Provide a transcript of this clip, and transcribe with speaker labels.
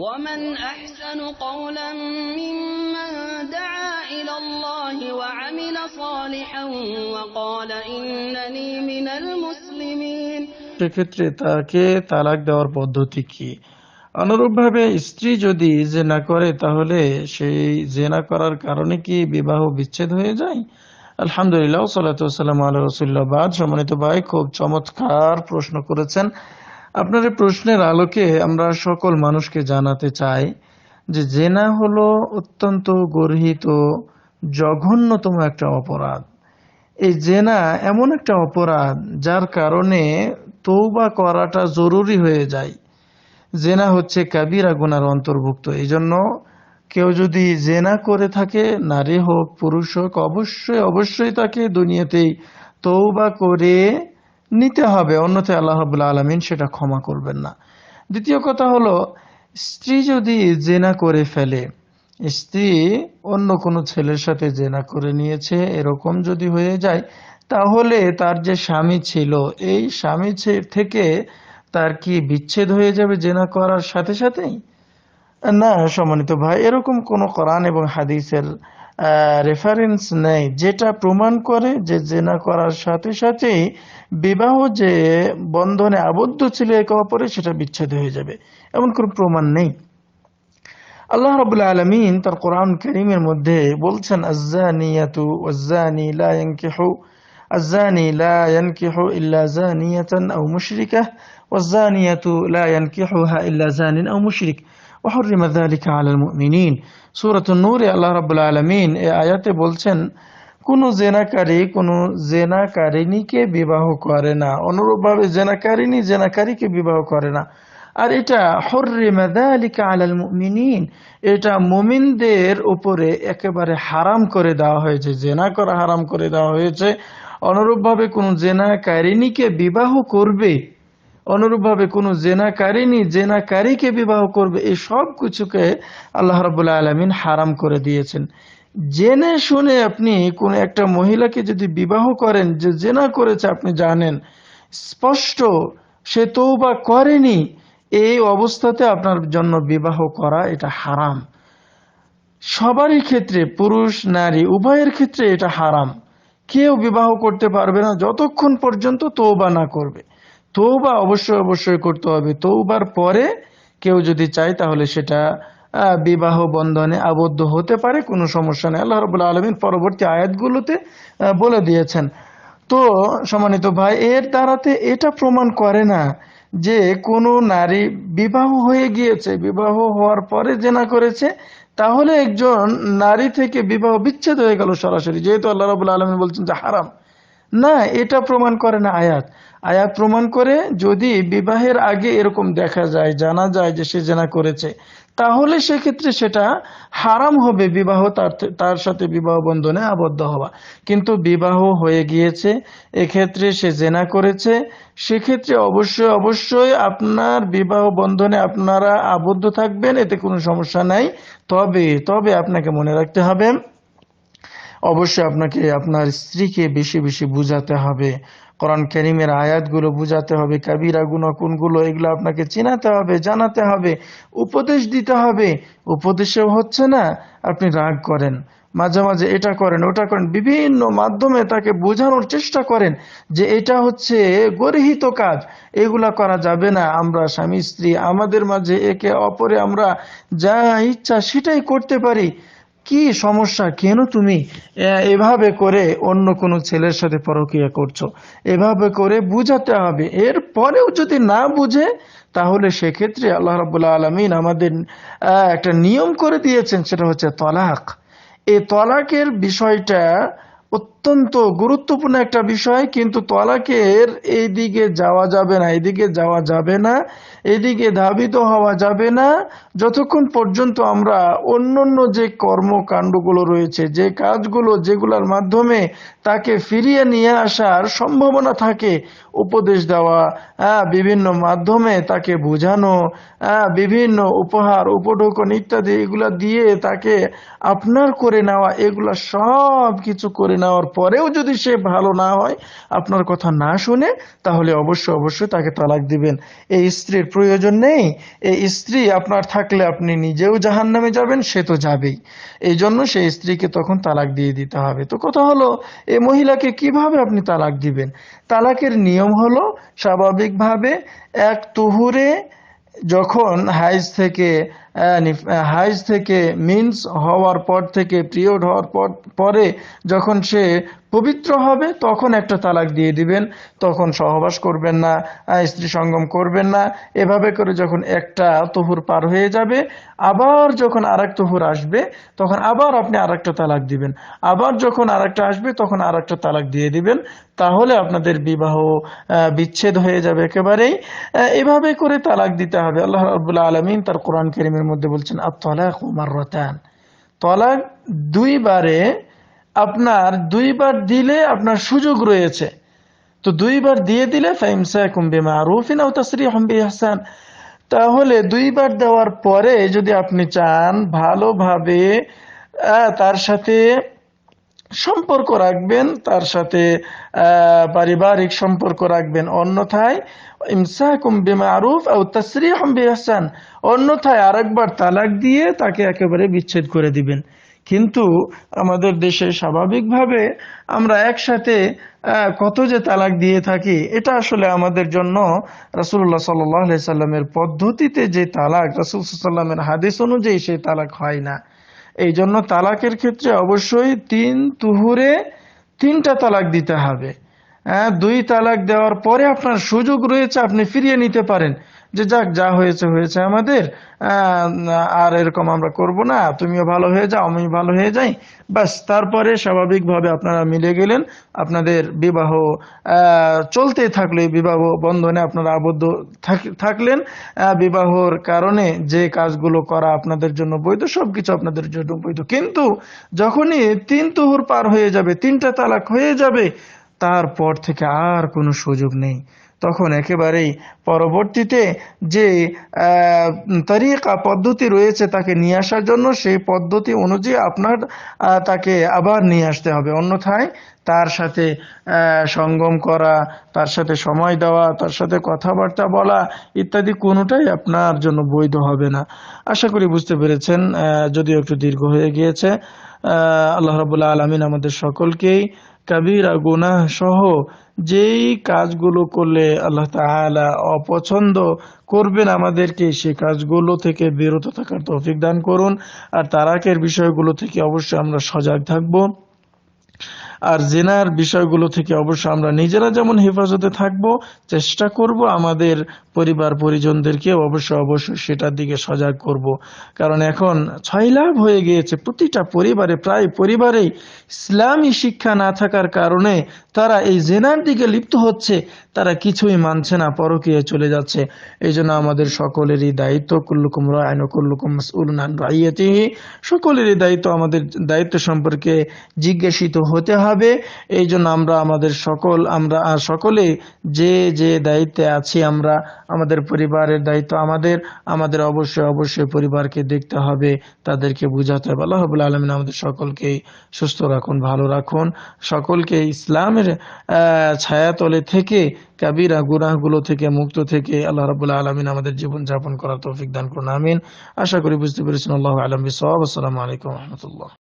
Speaker 1: ومن أحسن قولا ممن دعا إلى الله وعمل صالحا وقال إنني من المسلمين
Speaker 2: সেক্ষেত্রে তাকে তালাক দেওয়ার পদ্ধতি কি অনুরূপভাবে স্ত্রী যদি জেনা করে তাহলে সেই জেনা করার কারণে কি বিবাহ বিচ্ছেদ হয়ে যায় আলহামদুলিল্লাহ সাল্লাম আল্লাহ রসুল্লাহ বাদ সম্মানিত ভাই খুব চমৎকার প্রশ্ন করেছেন আপনার এই প্রশ্নের আলোকে আমরা সকল মানুষকে জানাতে চাই যে জেনা হলো অত্যন্ত গর্হিত, জঘন্যতম একটা অপরাধ। এই জেনা এমন একটা অপরাধ যার কারণে তৌবা করাটা জরুরি হয়ে যায়। জেনা হচ্ছে কাবিরা গুনার অন্তর্ভুক্ত। এই জন্য কেউ যদি জেনা করে থাকে, নারী হোক, পুরুষ হোক, অবশ্যই অবশ্যই তাকে দুনিয়াতেই তৌবা করে নিতে হবে, অন্যথায় আল্লাহ রাব্বুল আলমিন সেটা ক্ষমা করবেন না। দ্বিতীয় কথা হলো, স্ত্রী যদি জেনা করে ফেলে, স্ত্রী অন্য কোনো ছেলের সাথে জেনা করে নিয়েছে, এরকম যদি হয়ে যায়, তাহলে তার যে স্বামী ছিল, এই স্বামী থেকে তার কি বিচ্ছেদ হয়ে যাবে জেনা করার সাথে সাথেই? না, সম্মানিত ভাই, এরকম কোন কোরআন এবং হাদিসের রেফারেন্স নেই। যেটা প্রমাণ করে যে জেনা করার সাথে সাথে বিবাহ যে বন্ধনে আবদ্ধ ছিল একে অপরে সেটা বিচ্ছেদ হয়ে যাবে। এমন কোনো প্রমাণ নেই। আল্লাহ রবুল্লা আলমিন তার কোরআন করিমের মধ্যে বলছেন, আজ্জানিয়াতু আজ্জানি লা ইয়ানকিহু, আজ্জানি লা ইয়ানকিহু ইল্লা জানিয়াতান আও মুশরিকা ওয়াজ্জানিয়াতু লা ইয়ানকিহুহা ইল্লা জানিন আও মুশরিক। ওহরিম আদালিকা আলাল মুমিনিন সুরাতুল নূরে আল্লাহ রাবুল আলমিন এ আয়াতে বলছেন, কোনো জেনাকারী কোনো জেনাকারিণীকে বিবাহ করে না। অনুরূপভাবে জেনাকারিণী জেনাকারীকে বিবাহ করে না। আর এটা হর্রিমাদালিকা আলাল মুমিনিন এটা মুমিনদের উপরে একেবারে হারাম করে দেওয়া হয়েছে, জেনা করা হারাম করে দেওয়া হয়েছে। অনুরূপভাবে কোনো জেনাকারিণীকে বিবাহ করবে অনুরূপভাবে কোন জেনাকারিনী জেনাকারীকে বিবাহ করবে এই সব কিছুকে আল্লাহ রাবুল্লাহ আলমিন হারাম করে দিয়েছেন। জেনে শুনে আপনি কোন একটা মহিলাকে যদি বিবাহ করেন, যে জেনা করেছে, আপনি জানেন, স্পষ্ট, সে তৌবা করেনি, এই অবস্থাতে আপনার জন্য বিবাহ করা এটা হারাম। সবারই ক্ষেত্রে, পুরুষ, নারী, উভয়ের ক্ষেত্রে এটা হারাম। কেউ বিবাহ করতে পারবে না, যতক্ষণ পর্যন্ত তৌবা না করবে। তৌবা অবশ্যই অবশ্যই করতে হবে। তৌবার পরে কেউ যদি চায় তাহলে সেটা বিবাহ বন্ধনে আবদ্ধ হতে পারে, কোনো সমস্যা নেই। আল্লাহ রবুল্লা আলমিন পরবর্তী আয়াতগুলোতে বলে দিয়েছেন। তো, সম্মানিত ভাই, এর দ্বারাতে এটা প্রমাণ করে না যে কোনো নারী বিবাহ হয়ে গিয়েছে, বিবাহ হওয়ার পরে জেনা করেছে, তাহলে একজন নারী থেকে বিবাহ বিচ্ছেদ হয়ে গেল সরাসরি। যেহেতু আল্লাহ রাবুল আলমিন বলছেন যে হারাম। না, এটা প্রমাণ করে না আয়াত। আয়াত প্রমাণ করে যদি বিবাহের আগে এরকম দেখা যায়, জানা যায় যে সে জেনা করেছে, তাহলে সেক্ষেত্রে সেটা হারাম হবে বিবাহ তার তার সাথে বিবাহ বন্ধনে আবদ্ধ হওয়া। কিন্তু বিবাহ হয়ে গিয়েছে, এক্ষেত্রে সে জেনা করেছে, সেক্ষেত্রে অবশ্যই অবশ্যই আপনার বিবাহ বন্ধনে আপনারা আবদ্ধ থাকবেন, এতে কোনো সমস্যা নাই। তবে তবে আপনাকে মনে রাখতে হবে অবশ্যই আপনাকে আপনার স্ত্রীকে বেশি বেশি বুঝাতে হবে। কোরআন করিমের আয়াতগুলো বুঝাতে হবে, কাবিরা গুণ কোনগুলো এগুলো আপনাকে চিনাতে হবে, জানাতে হবে, উপদেশ দিতে হবে। উপদেশেও হচ্ছে না, আপনি রাগ করেন, মাঝে মাঝে এটা করেন, ওটা করেন, বিভিন্ন মাধ্যমে তাকে বোঝানোর চেষ্টা করেন যে এটা হচ্ছে গর্হিত কাজ, এগুলা করা যাবে না। আমরা স্বামী, স্ত্রী, আমাদের মাঝে একে অপরে আমরা যা ইচ্ছা সেটাই করতে পারি। কি সমস্যা? কেন তুমি এভাবে করে অন্য কোনো ছেলের সাথে পরকিয়া করছ? এভাবে করে বুঝাতে হবে। এর পরেও যদি না বুঝে, তাহলে সেক্ষেত্রে আল্লাহ রাবুল্লাহ আলমিন আমাদের একটা নিয়ম করে দিয়েছেন, সেটা হচ্ছে তলাক। এই তলাকের বিষয়টা অত্যন্ত গুরুত্বপূর্ণ একটা বিষয় কিন্তু তলাকের এই দিকে যাওয়া যাবে না এদিকে যাওয়া যাবে না এদিকে ধাবিত হওয়া যাবে না। যতক্ষণ পর্যন্ত আমরা অন্যান্য যে কর্মকাণ্ডগুলো রয়েছে যে কাজগুলো যেগুলোর মাধ্যমে তাকে ফিরিয়ে নিয়ে আসার সম্ভাবনা থাকে উপদেশ দেওয়া হ্যাঁ, বিভিন্ন মাধ্যমে তাকে বোঝানো হ্যাঁ, বিভিন্ন উপহার উপঢৌকন ইত্যাদি এগুলা দিয়ে তাকে আপনার করে নেওয়া এগুলা সব কিছু করে নেওয়ার পরেও যদি সে ভালো না হয়, আপনার কথা না শুনে, তাহলে অবশ্যই অবশ্যই তাকে তালাক দিবেন। এই স্ত্রীর প্রয়োজন নেই। এই স্ত্রী আপনার থাকলে আপনি নিজেও জাহান নামে যাবেন, সে তো যাবেই। এই জন্য সেই স্ত্রীকে তখন তালাক দিয়ে দিতে হবে। তো কথা হলো এই মহিলাকে কীভাবে আপনি তালাক দিবেন? তালাকের নিয়ম হলো, স্বাভাবিকভাবে এক তুহুরে যখন হাইজ থেকে হাইজ থেকে মিন্স হওয়ার পর থেকে পিরিয়ড হওয়ার পর, পরে যখন সে পবিত্র হবে, তখন একটা তালাক দিয়ে দিবেন, তখন সহবাস করবেন না স্ত্রী সঙ্গম করবেন না। এভাবে করে যখন একটা তহুর পার হয়ে যাবে, আবার যখন আরেক তহুর আসবে, তখন আবার আপনি আরেকটা তালাক দিবেন। আবার যখন আরেকটা আসবে, তখন আরেকটা তালাক দিয়ে দিবেন। তাহলে আপনাদের বিবাহ বিচ্ছেদ হয়ে যাবে একেবারেই। এভাবে করে তালাক দিতে হবে। আল্লাহ রাব্বুল আলামিন তার কোরআন কারীমের মধ্যে বলছেন আর তলাক উমার রতান তলাক দুইবারে আপনার দুইবার দিলে আপনার সুযোগ রয়েছে। তো দুইবার দিয়ে দিলে আও তাসরিহুম বিইহসান। তাহলে দুইবার দেওয়ার পরে যদি আপনি চান ভালোভাবে তার সাথে সম্পর্ক রাখবেন, তার সাথে পারিবারিক সম্পর্ক রাখবেন। অন্যথায়, ইমসাকুম বিমারুফ আও তাসরিহুম বিইহসান। অন্যথায় আরেকবার তালাক দিয়ে তাকে একেবারে বিচ্ছেদ করে দিবেন। কিন্তু আমাদের দেশে স্বাভাবিকভাবে আমরা একসাথে কত যে তালাক দিয়ে থাকি, এটা আসলে আমাদের জন্য রাসুল্লাহ সাল্লাহ সাল্লামের পদ্ধতিতে যে তালাক, রাসুল সাল্লামের হাদিস অনুযায়ী সেই তালাক হয় না। এই জন্য তালাকের ক্ষেত্রে অবশ্যই তিন তুহুরে তিনটা তালাক দিতে হবে। হ্যাঁ দুই তালাক দেওয়ার পরে আপনার সুযোগ রয়েছে, আপনি ফিরিয়ে নিতে পারেন। যে যাক, যা হয়েছে হয়েছে আমাদের। আর এরকম আমরা করব না। তুমিও ভালো হয়ে যাও আমি ভালো হয়ে যাই। বাস তারপরে স্বাভাবিকভাবে আপনারা মিলে গেলেন। আপনাদের বিবাহ চলতে থাকল বিবাহ বন্ধনে। আপনারা আবদ্ধ থাক- থাকলেন। বিবাহর কারণে যে কাজগুলো করা আপনাদের জন্য বৈধ, সবকিছু আপনাদের জন্য বৈধ। কিন্তু যখনই তিন তুহুর পার হয়ে যাবে, তিনটা তালাক হয়ে যাবে, তারপর থেকে আর কোনো সুযোগ নেই। তখন একেবারেই পরবর্তীতে যে তরিকা, পদ্ধতি রয়েছে তাকে নিয়ে আসার জন্য, সেই পদ্ধতি অনুযায়ী আপনার তাকে আবার নিয়ে আসতে হবে। অন্যথায় তার সাথে সঙ্গম করা, তার সাথে সময় দেওয়া, তার সাথে কথাবার্তা বলা ইত্যাদি কোনোটাই আপনার জন্য বৈধ হবে না। আশা করি বুঝতে পেরেছেন যদিও একটু দীর্ঘ হয়ে গিয়েছে আল্লাহ রাবুল্লাহ আলমিন আমাদের সকলকেই কাবিরা, গুনাহ সহ যেই কাজগুলো করলে আল্লাহ তাআলা অপছন্দ করবেন আমাদেরকে সেই কাজগুলো থেকে বিরত থাকার তৌফিক দান করুন। আর তারাকের বিষয়গুলো থেকে অবশ্যই আমরা সজাগ থাকব। আর জেনার বিষয়গুলো থেকে অবশ্য আমরা নিজেরা যেমন হেফাজতে থাকব, চেষ্টা করব আমাদের পরিবার পরিজনদেরকে অবশ্যই অবশ্যই সেটার দিকে সজাগ করব। কারণ এখন ছয় লাভ হয়ে গিয়েছে প্রতিটা পরিবারে, প্রায় পরিবারেই ইসলামী শিক্ষা না থাকার কারণে তারা এই জেনার দিকে লিপ্ত হচ্ছে, তারা কিছুই মানছে না পরকীয়ে চলে যাচ্ছে। এই জন্য আমাদের সকলেরই দায়িত্ব, কুল্লুকুম রায়ন কুল্লুকুম মাসউলুন আন সকলেরই দায়িত্ব আমাদের দায়িত্ব সম্পর্কে জিজ্ঞাসিত হতে হবে। এই জন্য আমরা আমাদের সকল, আমরা সকলে যে যে দায়িত্বে আছি, আমরা আমাদের পরিবারের দায়িত্ব আমাদের আমাদের অবশ্যই অবশ্যই পরিবারকে দেখতে হবে, তাদেরকে বুঝাতে হবে। আল্লাহ রাব্বুল আলামিন আমাদের সকলকেই সুস্থ রাখুন, ভালো রাখুন। সকলকে ইসলামের ছায়াতলে থেকে কাবিরা গুনাহগুলো থেকে মুক্ত থেকে আল্লাহ রাব্বুল আলামিন আমাদের জীবন যাপন করার তৌফিক দান করুন, আমিন। আশা করি বুঝতে পেরেছেন, আল্লাহ আলম আসসালামু আলাইকুম রহমতুল্লাহ।